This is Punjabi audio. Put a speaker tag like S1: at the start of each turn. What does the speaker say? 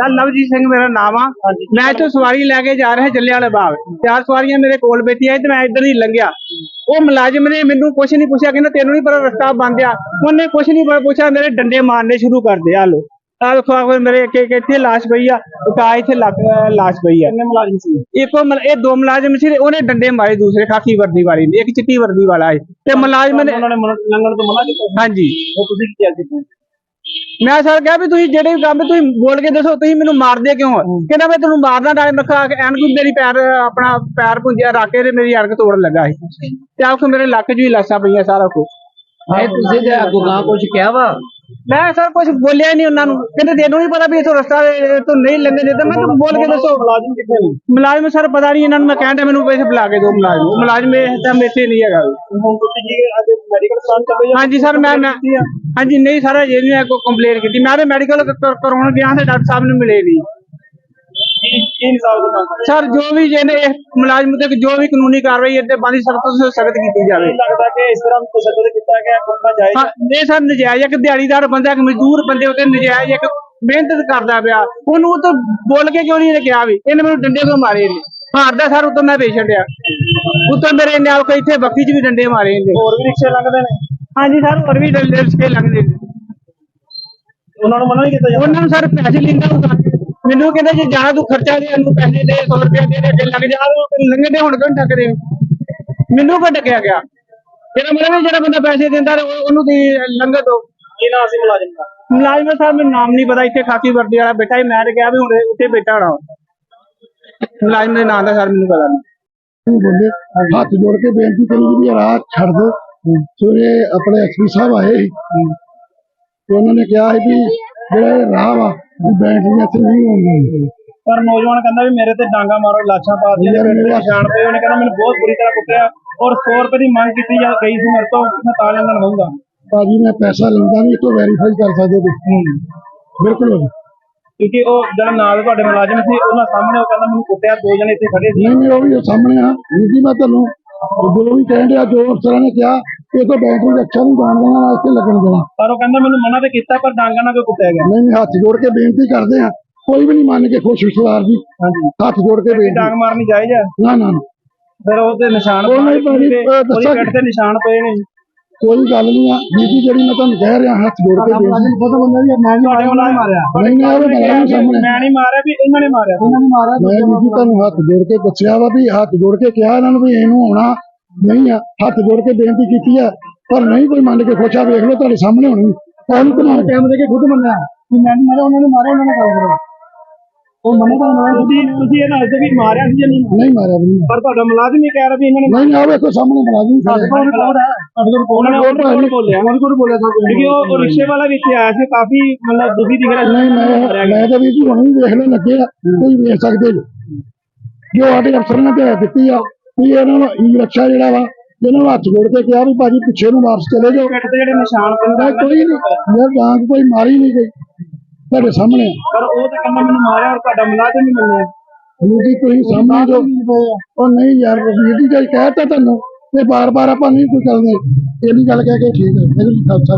S1: ਸਰ ਲਵਜੀਤ ਸਿੰਘ ਮੇਰਾ ਨਾਮ ਆ। ਮੈਂ ਇੱਥੋਂ ਸਵਾਰੀ ਲੈ ਕੇ ਜਾ ਰਿਹਾ ਜੱਲੇ ਵਾਲੇ ਬਾਗ। ਚਾਰ ਸਵਾਰੀਆਂ ਮੇਰੇ ਕੋਲ ਬੈਠੀਆਂ ਤੇ ਮੈਂ ਇੱਧਰ ਹੀ ਲੰਘਿਆ। ਉਹ ਮੁਲਾਜ਼ਮ ਨੇ ਮੈਨੂੰ ਕੁਝ ਨਹੀਂ ਪੁੱਛਿਆ ਕਹਿੰਦਾ ਤੈਨੂੰ ਨਹੀਂ ਪਤਾ ਰਸਤਾ ਬੰਦ ਆ। ਉਹਨੇ ਕੁਝ ਨਹੀਂ ਪੁੱਛਿਆ ਮੇਰੇ ਡੰਡੇ ਮਾਰਨੇ ਸ਼ੁਰੂ ਕਰ ਦੇ ਆ ਲੋ ਆ ਦੇਖੋ ਆਹ ਮੇਰੇ ਇੱਕ ਇੱਕ ਇੱਥੇ ਲਾਸ਼ ਪਈ ਆ ਆ ਇੱਥੇ ਲਾਸ਼ ਪਈ ਆ।
S2: ਕਿੰਨੇ ਮੁਲਾਜ਼ਮ ਸੀ?
S1: ਇੱਕੋ ਇਹ ਦੋ ਮੁਲਾਜ਼ਮ ਸੀ ਤੇ ਉਹਨੇ ਡੰਡੇ ਮਾਰੇ ਦੂਸਰੇ ਖਾਕੀ ਵਰਦੀ ਵਾਲੇ ਨੇ ਇੱਕ ਚਿੱਟੀ ਵਰਦੀ ਵਾਲਾ ਹੈ ਤੇ ਮੁਲਾਜ਼ਮ ਨੇ
S2: ਉਹਨਾਂ ਨੇ ਲੰਘਣ ਤੋਂ ਮਨਾ ਕੀਤਾ
S1: ਹਾਂਜੀ।
S2: ਉਹ ਤੁਸੀਂ ਕੀ ਸੀ?
S1: ਮੈਂ ਸਰ ਕਿਹਾ ਵੀ ਤੁਸੀਂ ਜਿਹੜੇ ਵੀ ਕੰਮ ਤੁਸੀਂ ਬੋਲ ਕੇ ਦੱਸੋ ਤੁਸੀਂ ਮੈਨੂੰ ਮਾਰਦੇ ਕਿਉਂ ਹੋ? ਕਹਿੰਦਾ ਮੈਂ ਤੈਨੂੰ ਮਾਰਨਾ ਨਾਲੇ ਮੈਂ ਖਾ ਕੇ ਐਨਕ ਮੇਰੀ ਪੈਰ ਆਪਣਾ ਪੈਰ ਪੁੰਜਿਆ ਰੱਖ ਕੇ ਤੇ ਮੇਰੀ ਐਨਕ ਤੋੜਨ ਲੱਗਾ ਸੀ। ਤੇ ਆਖ ਮੇਰੇ ਲੱਕ 'ਚ ਵੀ ਲਾਸਾਂ ਪਈਆਂ ਸਾਰਾ ਕੁਝ
S2: ਇਹ ਤੁਸੀਂ ਜੇ ਅੱਗੋਂ ਗਾਂ ਕੁਝ ਕਿਹਾ ਵਾ?
S1: ਮੈਂ ਸਰ ਕੁਝ ਬੋਲਿਆ ਨਹੀਂ ਉਹਨਾਂ ਨੂੰ। ਕਹਿੰਦੇ ਤੈਨੂੰ ਨਹੀਂ ਪਤਾ ਵੀ ਇਥੋਂ ਰਸਤਾ ਤੋਂ ਨਹੀਂ ਲੰਘੇ ਦਿੱਤਾ ਮੈਂ ਤੈਨੂੰ ਬੋਲ ਕੇ ਦੱਸੋ।
S2: ਮੁਲਾਜ਼ਮ ਕਿੱਥੇ ਨੇ?
S1: ਮੁਲਾਜ਼ਮ ਸਰ ਪਤਾ ਨਹੀਂ ਇਹਨਾਂ ਨੂੰ ਮੈਂ ਕਹਿੰਦਾ ਮੈਨੂੰ ਪੈਸੇ ਬੁਲਾ ਕੇ ਦਿਓ ਮੁਲਾਜ਼ਮ। ਉਹ ਮੁਲਾਜ਼ਮ ਇਹ ਤਾਂ ਮੇਥੇ ਨਹੀਂ ਹੈਗਾ। ਵੀ।
S2: ਹੁਣ ਤੁਸੀਂ ਜੀ ਅੱਜ ਮੈਡੀਕਲ ਸਟਾਫ ਚੱਲੇ
S1: ਹਾਂਜੀ ਸਰ ਮੈਂ ਮੈਂ ਹਾਂਜੀ ਨਹੀਂ ਸਰ ਅਜੇ ਨਹੀਂ ਕੋਈ ਕੰਪਲੇਨ ਕੀਤੀ। ਮੈਂ ਤੇ ਮੈਡੀਕਲ ਕਰਾਉਣ ਗਿਆ ਤੇ ਡਾਕਟਰ ਸਾਹਿਬ ਨੂੰ ਮਿਲੇ ਨਹੀਂ।
S2: ਕੀ ਦੀ ਮੰਗ
S1: ਸਰ ਜੋ ਵੀ ਜਿਹਨੇ ਇਹ ਮੁਲਾਜ਼ਮ ਤੇ ਜੋ ਵੀ ਕਾਨੂੰਨੀ ਕਾਰਵਾਈ ਇਹਦੇ ਬੰਦੀ ਸਖਤ ਤੋਂ ਸਖਤ ਕੀਤੀ ਜਾਵੇ।
S2: ਨਹੀਂ ਲੱਗਦਾ ਕਿ ਇਸ ਤਰ੍ਹਾਂ ਤਸ਼ੱਦਦ ਕੀਤਾ ਗਿਆ ਕਰਨਾ ਜਾਇਜ਼
S1: ਹਾਂ ਇਹ ਸਰ ਨਜਾਇਜ਼ ਇੱਕ ਦਿਹਾੜੀਦਾਰ ਬੰਦਾ ਇੱਕ ਮਜ਼ਦੂਰ ਬੰਦੇ ਉੱਤੇ ਨਜਾਇਜ਼ ਇੱਕ ਮਿਹਨਤ ਕਰਦਾ ਪਿਆ। ਉਹਨੂੰ ਉਹ ਤਾਂ ਬੋਲ ਕੇ ਕਿਉਂ ਨਹੀਂ ਇਹਨੇ ਕਿਹਾ ਵੀ? ਇਹਨੇ ਮੈਨੂੰ ਡੰਡੇ ਕਿਉਂ ਮਾਰੇ ਨੇ ਹਾਰਦਾ ਸਰ ਉਤੋਂ ਮੈਂ ਪੇਸ਼ੈਂਟ ਆ ਉਤੋਂ ਮੇਰੇ ਨਾਲ ਕੋਈ ਇੱਥੇ ਬੱਕੀ 'ਚ ਵੀ ਡੰਡੇ ਮਾਰੇ ਇਹਨੇ।
S2: ਹੋਰ ਵੀ ਰਿਕਸ਼ੇ ਲੰਘਦੇ ਨੇ?
S1: ਹਾਂਜੀ ਸਰ ਹੋਰ ਵੀ ਡੰਡੇ ਰਿਸਕੇ ਲੱਗਦੇ ਨੇ।
S2: ਉਹਨਾਂ ਨੂੰ ਮਨਾ ਨਹੀਂ ਕੀਤਾ ਜਾਂਦਾ?
S1: ਉਹਨਾਂ ਨੂੰ ਸਰ ਪੈਸੇ ਲੈਂਦਾ ਹੋਊਗਾ ਮੈਨੂੰ ਕਹਿੰਦਾ ਜੇ ਜ਼ਿਆਦਾ ਤੂੰ ਖਰਚਾ ਦੇ ਇਹਨੂੰ ਪੈਸੇ ਦੇ 100 ਰੁਪਏ ਦੇ ਦੇ ਲੱਗ ਜਾ ਉਹ ਲੰਘਦੇ ਹੁਣ ਕਿਉਂ ਟੱਕਦੇ ਮੈਨੂੰ ਕੋ ਟਕਿਆ ਗਿਆ? ਜਿਹੜਾ ਮਤਲਬ ਵੀ ਜਿਹੜਾ ਬੰਦਾ ਪੈਸੇ ਦਿੰਦਾ ਉਹਨੂੰ ਦੀ ਲੰਘ ਦੋ।
S2: ਕੀ ਨਾ ਅਸੀਂ ਮੁਲਾਜ਼ਮ ਦਾ?
S1: ਮੁਲਾਜ਼ਮ ਸਾਹਿਬ ਮੈਨੂੰ ਨਾਮ ਨਹੀਂ ਪਤਾ ਇੱਥੇ ਖਾਕੀ ਵਰਦੀ ਵਾਲਾ ਬੇਟਾ ਹੀ ਮੈਂ ਕਿਹਾ ਵੀ ਹੁਣ ਉੱਥੇ ਬੈਠਾ ਹੋਣਾ। ਮੁਲਾਜ਼ਮ ਦੇ ਨਾਂ ਦਾ ਸਰ ਮੈਨੂੰ ਪਤਾ ਨਹੀਂ
S3: ਬੋਲੇ ਹੱਥ ਜੋੜ ਕੇ ਬੇਨਤੀ ਕਰੀ ਵੀ ਰਾਹ ਛੱਡ ਦਿਓ ਸਵੇਰੇ ਆਪਣੇ ਐਸਪੀ ਸਾਹਿਬ ਆਏ ਸੀ। ਤੇ ਉਹਨਾਂ ਨੇ ਕਿਹਾ ਸੀ ਵੀ ਜਿਹੜਾ ਰਾਹ ਵਾ ਇੱਥੇ ਨਹੀਂ
S2: ਪਰ ਨੌਜਵਾਨ ਕਹਿੰਦਾ ਵੀ ਮੇਰੇ ਤੇ ਡਾਂਗਾ ਮਾਰੋ ਲਾਸ਼ਾਂ ਪਾ ਦਿੱਤੀਆਂ ਮੇਰੇ ਤੇ ਪਏ ਉਹਨੇ ਕਹਿੰਦਾ ਮੈਨੂੰ ਬਹੁਤ ਬੁਰੀ ਤਰ੍ਹਾਂ ਕੁੱਟਿਆ ਔਰ 100 ਰੁਪਏ ਦੀ ਮੰਗ ਕੀਤੀ ਜਾ ਗਈ ਸੀ ਮੇਰੇ ਤੋਂ ਮੈਂ ਤਾਂ ਲੰਘਣ ਦਊਂਗਾ
S3: ਭਾਜੀ ਮੈਂ ਪੈਸਾ ਲੈਂਦਾ ਨਹੀਂ ਤੋਂ ਵੈਰੀਫਾਈ ਕਰ ਸਕਦੇ ਤੁਸੀਂ। ਬਿਲਕੁਲ।
S2: ਕਿਉਂਕਿ ਉਹ ਜਿਹੜਾ ਨਾਲ ਤੁਹਾਡੇ ਮੁਲਾਜ਼ਮ ਸੀ ਉਹਨਾਂ ਸਾਹਮਣੇ ਉਹ ਕਹਿੰਦਾ ਮੈਨੂੰ ਕੁੱਟਿਆ ਦੋ ਜਣੇ ਇੱਥੇ ਖੜੇ ਸੀ।
S3: ਨਹੀਂ ਉਹ ਵੀ ਉਹ ਸਾਹਮਣੇ ਆ। ਜੀ ਮੈਂ ਤੁਹਾਨੂੰ ਜੋ ਵੀ ਕਹਿਣ ਡਿਆ ਜੋ ਅਫਸਰਾਂ ਨੇ ਕਿਹਾ ਇਹ ਤਾਂ ਬੈਟਰੀ ਰੱਖਿਆ ਨਹੀਂ ਜਾਣ ਦੇਣਾ ਨਾ ਇੱਥੇ ਲੱਗਣ ਦੇਣਾ?
S2: ਪਰ ਉਹ ਕਹਿੰਦਾ ਮੈਨੂੰ ਮਨਾ ਤੇ ਕੀਤਾ ਪਰ ਡਾਂਗਾ ਨਾਲ ਕਿਉਂ ਕੁੱਟਿਆ ਗਿਆ?
S3: ਨਹੀਂ ਨਹੀਂ ਹੱਥ ਜੋੜ ਕੇ ਬੇਨਤੀ ਕਰਦੇ ਆ ਕੋਈ ਵੀ ਨਹੀਂ ਮੰਨ ਕੇ ਖੁਸ਼ ਦੀ
S2: ਹਾਂਜੀ।
S3: ਹੱਥ ਜੋੜ ਕੇ ਬੇਨਤੀ।
S2: ਡਾਂਗ ਮਾਰਨੀ ਜਾਇਜ਼ ਹੈ
S3: ਨਾ ਨਾ ਨਾ।
S2: ਫਿਰ ਉਹਦੇ ਨਿਸ਼ਾਨ
S3: ਉਹ ਨਹੀਂ ਭਾਜੀ,
S2: ਉਹਦੇ
S3: ਅਹ ਦੱਸਾਂ
S2: ਪਿੱਠ ਤੇ ਨਿਸ਼ਾਨ ਪਏ ਨੇ।
S3: ਕੋਈ ਗੱਲ ਨਹੀਂ ਆ। ਬੀਜੀ ਜਿਹੜੀ ਮੈਂ ਤੁਹਾਨੂੰ ਕਹਿ ਰਿਹਾ ਹੱਥ ਜੋੜ ਕੇ ਬੇਨਤੀ।
S2: ਬਹੁਤ ਬੰਦਾ ਵੀ ਮੈਂ ਤੁਹਾਡੇ ਮਾਰਿਆ।
S3: ਨਹੀਂ ਮੈਂ ਉਹ ਬਣਾ ਨਹੀਂ ਸਾਹਮਣੇ।
S2: ਮੈਂ ਨਹੀਂ ਮਾਰਿਆ ਵੀ ਇਹਨਾਂ ਨੇ ਮਾਰਿਆ।
S3: ਉਹਨਾਂ ਨੇ ਮਾਰਿਆ ਮੈਂ ਬੀਜੀ ਤੁਹਾਨੂੰ ਹੱਥ ਜੋੜ ਕੇ ਪੁੱਛਿਆ ਵਾ ਵੀ ਹੱਥ ਜੋੜ ਕੇ ਕਿਹਾ ਇਹਨਾਂ ਨੂੰ ਵੀ ਇਹਨੂੰ ਆਉਣਾ। ਨਹੀਂ ਆ ਹੱਥ ਜੋੜ ਕੇ ਬੇਨਤੀ ਕੀਤੀ ਆ ਪਰ ਨਹੀਂ ਕੋਈ ਮੰਨ ਕੇ ਖੁਸ਼ਾ ਵੇਖ ਲਓ ਤੁਹਾਡੇ ਸਾਹਮਣੇ ਹੋਣੀ ਕੌਣ ਬਣਾ
S2: ਟਾਈਮ ਦੇ ਕੇ ਖੁਦ ਮੰਨਿਆ ਕਿ ਮੈਂ ਨਹੀਂ ਮਾਰਿਆ ਉਹਨਾਂ ਨੇ ਮਾਰਿਆ ਉਹਨਾਂ ਨੇ ਗੱਲ ਕਰੋ ਉਹ ਮੰਨੇ ਤਾਂ ਮਾਰਿਆ ਤੁਸੀਂ ਤੁਸੀਂ ਇਹਨਾਂ ਅੱਜ ਵੀ ਮਾਰਿਆ ਸੀ ਜਾਂ ਨਹੀਂ
S3: ਨਹੀਂ ਮਾਰਿਆ ਵੀ ਨਹੀਂ
S2: ਪਰ ਤੁਹਾਡਾ ਮੁਲਾਜ਼ਮ ਹੀ ਕਹਿ ਰਿਹਾ ਵੀ ਇਹਨਾਂ ਨੇ
S3: ਨਹੀਂ ਆ ਵੇਖੋ ਸਾਹਮਣੇ ਬਣਾ ਦੀ
S2: ਸਾਡੇ ਕੋਲ ਰਿਪੋਰਟ ਹੈ ਸਾਡੇ ਕੋਲ ਉਹਨਾਂ ਨੇ ਉਹਨਾਂ ਕੋਲ ਬੋਲਿਆ ਉਹਨਾਂ ਕੋਲ ਬੋਲਿਆ ਸਭ ਕਿਉਂਕਿ ਉਹ ਉਹ ਰਿਕਸ਼ੇ ਵਾਲਾ ਵੀ ਇੱਥੇ ਆਇਆ ਸੀ ਕਾਫੀ ਮਤਲਬ ਦੁਖੀ ਦਿਖ ਰਿਹਾ ਸੀ
S3: ਨਹੀਂ ਮੈਂ ਮੈਂ ਤਾਂ ਵੀ ਜੀ ਹੁਣ ਵੀ ਵੇਖ ਲੈ ਲੱਗੇ ਆ ਕੋਈ ਵੇਖ ਸਕਦੇ ਜੋ ਜੋ ਸਾਡੇ ਅਫਸਰ ਨੇ ਤੇ ਦਿੱਤੀ ਆ ਵੀ ਇਹਨਾਂ ਨੂੰ ਈ ਰੱਖਿਆ ਜਿਹੜਾ ਵਾ ਇਹਨਾਂ ਨੂੰ ਹੱਥ ਜੋੜ ਕੇ ਕਿਹਾ ਵੀ ਭਾਜੀ ਪਿੱਛੇ ਨੂੰ ਵਾਪਸ ਚਲੇ ਜਾਓ।
S2: ਪਿੱਠ ਤੇ ਜਿਹੜੇ ਨਿਸ਼ਾਨ ਪੈਂਦਾ
S3: ਕੋਈ ਨਹੀਂ ਯਾਰ ਗਾਂਗ ਕੋਈ ਮਾਰੀ ਨਹੀਂ ਗਈ ਤੁਹਾਡੇ ਸਾਹਮਣੇ।
S2: ਪਰ ਉਹ ਤਾਂ ਕਹਿੰਦਾ ਮੈਨੂੰ ਮਾਰਿਆ ਔਰ ਤੁਹਾਡਾ ਮੁਲਾਜ਼ਮ ਨਹੀਂ ਮੰਨਿਆ।
S3: ਵੀਰ ਜੀ ਤੁਸੀਂ ਸਾਹਮਣੇ ਜੋ ਉਹ ਨਹੀਂ ਯਾਰ ਵੀਰ ਜੀ ਕਹਿਤਾ ਤੁਹਾਨੂੰ ਤੇ ਬਾਰ-ਬਾਰ ਆਪਾਂ ਨਹੀਂ ਕੋਈ ਕਰਦੇ ਇਹਦੀ ਗੱਲ ਕਹਿ ਕੇ ਠੀਕ ਹੈ। ਮੇਰੇ ਖਾਲਸਾ